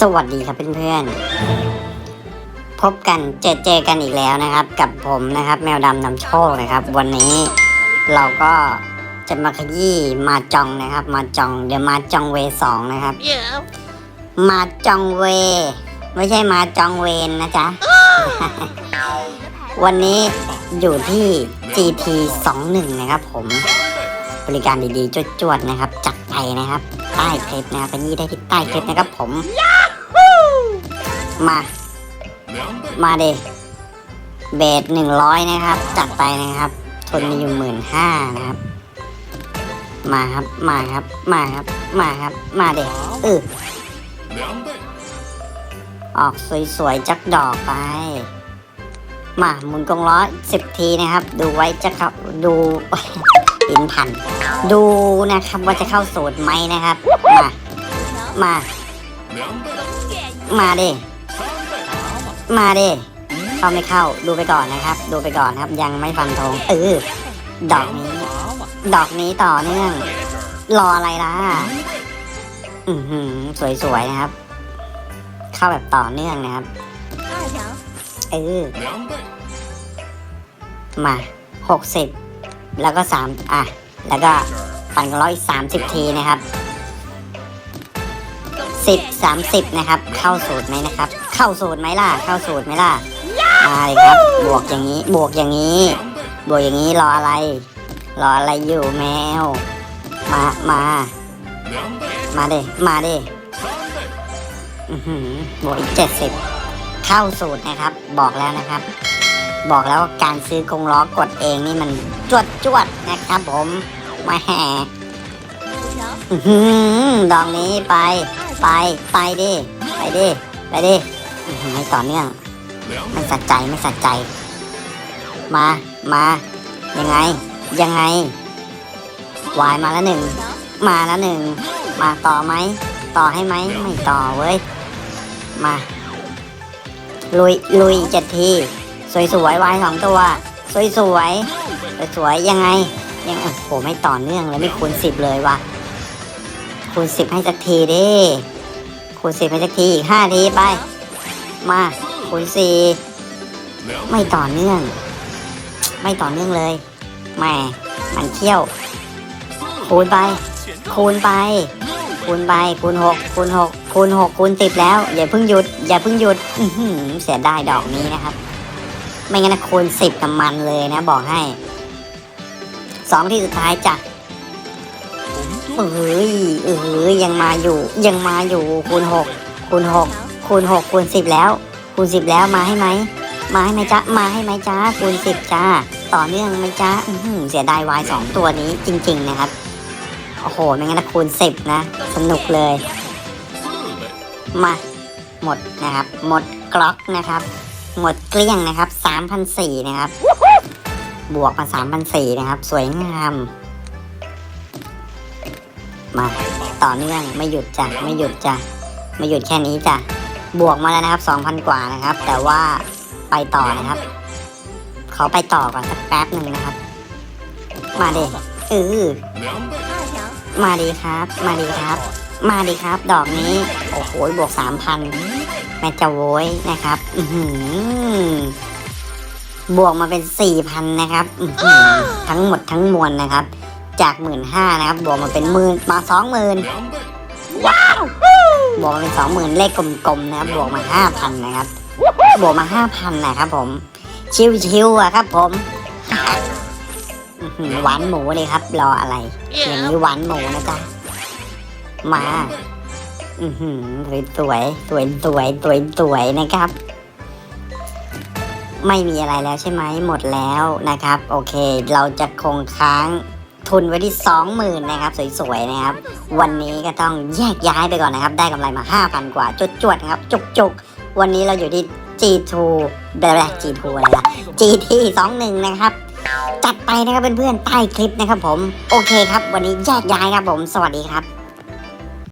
สวัสดีครับเพื่อนๆ พบกันเจอเจอกันอีกแล้วนะครับ กับผมนะครับ แมวดำนำโชคนะครับ วันนี้เราก็จะมาขยี้มาจองนะครับ มาจองเดี๋ยวมาจองเวสองนะครับ Yeah. มาจองเว ไม่ใช่มาจองเวนนะจ๊ะ วันนี้อยู่ที่ GT 21นะครับผมบริการดีๆจวดๆนะครับ จัดไปนะครับ ใต้คลิปนะครับขยี้ได้ที่ใต้คลิปนะครับผม มา มาเดเบสหนึ่งร้อยนะครับ จัดไปนะครับ ทุนมีอยู่หมื่นห้านะครับ มาครับ มาครับ มาครับ มาครับ มาเดเออออกสวยๆจักดอกไป มาหมุนกงล้อสิบทีนะครับ ดูไว้จะเข้าดูอินพัน ดูนะครับว่าจะเข้าสูตรไหมนะครับ มา มา มาเด มาเดเข้าไม่เข้าดูไปก่อนนะครับ ดูไปก่อนครับ ยังไม่ฟันธงเออดอกนี้ ดอกนี้ต่อเนื่อง รออะไรล่ะอือหือสวยๆนะครับ เข้าแบบต่อเนื่องนะครับ，เออมาหกสิบแล้วก็สามอะ แล้วก็ปั่นกันร้อยสามสิบทีนะครับ สิบสามสิบนะครับ เข้าสูตรไหมนะครับ เข้าสูตรไหมล่ะ เข้าสูตรไหมล่ะมาเลยครับ บวกอย่างนี้ บวกอย่างนี้ บวกอย่างนี้รออะไร รออะไรอยู่แมว มา มา มาเด้มาเด้อือหือบวกอีกเจ็ดสิบเข้าสูตรนะครับ บอกแล้วนะครับ บอกแล้วว่าการซื้อกงล้อกดเองนี่มันจวดจวดๆนะครับผมมาแห่五条，อื้อหือดอกนี้ไป ไปไปดิ ไปดิ ไปดิไม่ต่อเนื่อง ไม่สัดใจ ไม่สัดใจ มา มา ยังไง ยังไง วายมาแล้วหนึ่ง มาแล้วหนึ่ง มาต่อไหม ต่อให้ไหม ไม่ต่อเว้ย มา ลุย ลุยเจ็ดที สวยสวยวายสองตัว สวยสวยสวยสวยยังไง ยังโอ้โหไม่ต่อเนื่องเลยไม่คูณสิบเลยว่ะ คูณสิบให้สักทีดิคูณสิบให้สักทีอีกห้าทีไป มาคูณสี่ไม่ต่อเนื่อง ไม่ต่อเนื่องเลยแหมมันเที่ยว คูณไป คูณไป คูณไป คูณหกคูณหกคูณหกคูณสิบแล้ว อย่าเพิ่งหยุด อย่าเพิ่งหยุดอืเสียดายดอกนี้นะครับ ไม่งั้นคูณสิบกับมันเลยนะ บอกให้สองที่สุดท้ายจ้ะ เอ้ยเอ้ยยังมาอยู่ ยังมาอยู่คูณหกคูณหกคูณหกคูณสิบแล้ว คูณสิบแล้วมาให้ไหมมาให้ไหมจ๊ะมาให้ไหมจ๊ะคูณสิบจ้าต่อเนื่องไหมจ๊ะเสียดายวายสองตัวนี้จริง ๆ นะครับโอ้โหไม่งั้นะคูณสิบนะสนุกเลย มาหมดนะครับ หมดกล็อกนะครับ หมดเกลี้ยงนะครับสามพันสี่นะครับ บวกมาสามพันสี่นะครับ สวยงาม มา ต่อเนื่องไม่หยุดจ้ะไม่หยุดจ้ะไม่หยุดแค่นี้จ้ะบวกมาแล้วนะครับสองพันกว่านะครับ แต่ว่าไปต่อนะครับขอไปต่อก่อนสักแป๊บหนึ่งนะครับ มาดิเออ，มาดีครับ มาดีครับ มาดีครับ ดอกนี้ โอ้โหบวกสามพันแม่จะโวยนะครับอืบวกมาเป็นสี่พันนะครับทั้งหมดทั้งมวลนะครับ จากหมื่นห้านะครับ บวกมาเป็นหมื่นมาสองหมื่นว้าวบวกมาเป็นสองหมื่นเลขกลมๆนะครับ บวกมาห้าพันนะครับ บวกมาห้าพันนะครับผม ชิวๆอะครับผมอื้อหือหวานหมูเลยครับ รออะไร อย่างนี้หวานหมูนะจ๊ะ มา อือหือสวยสวยสวยสวยสวยสวยนะครับ ไม่มีอะไรแล้วใช่ไหมหมดแล้วนะครับ โอเค เราจะคงค้าง ทุนไว้ที่สองหมื่นนะครับสวยๆนะครับ วันนี้ก็ต้องแยกย้ายไปก่อนนะครับ ได้กำไรมาห้าพันกว่าจวดๆนะครับ จุกๆ วันนี้เราอยู่ที่ G2 แบบ G2 อะไรล่ะ GT 21นะครับ จัดไปนะครับเพื่อนๆใต้คลิปนะครับผม โอเคครับ วันนี้แยกย้ายครับผม สวัสดีครับ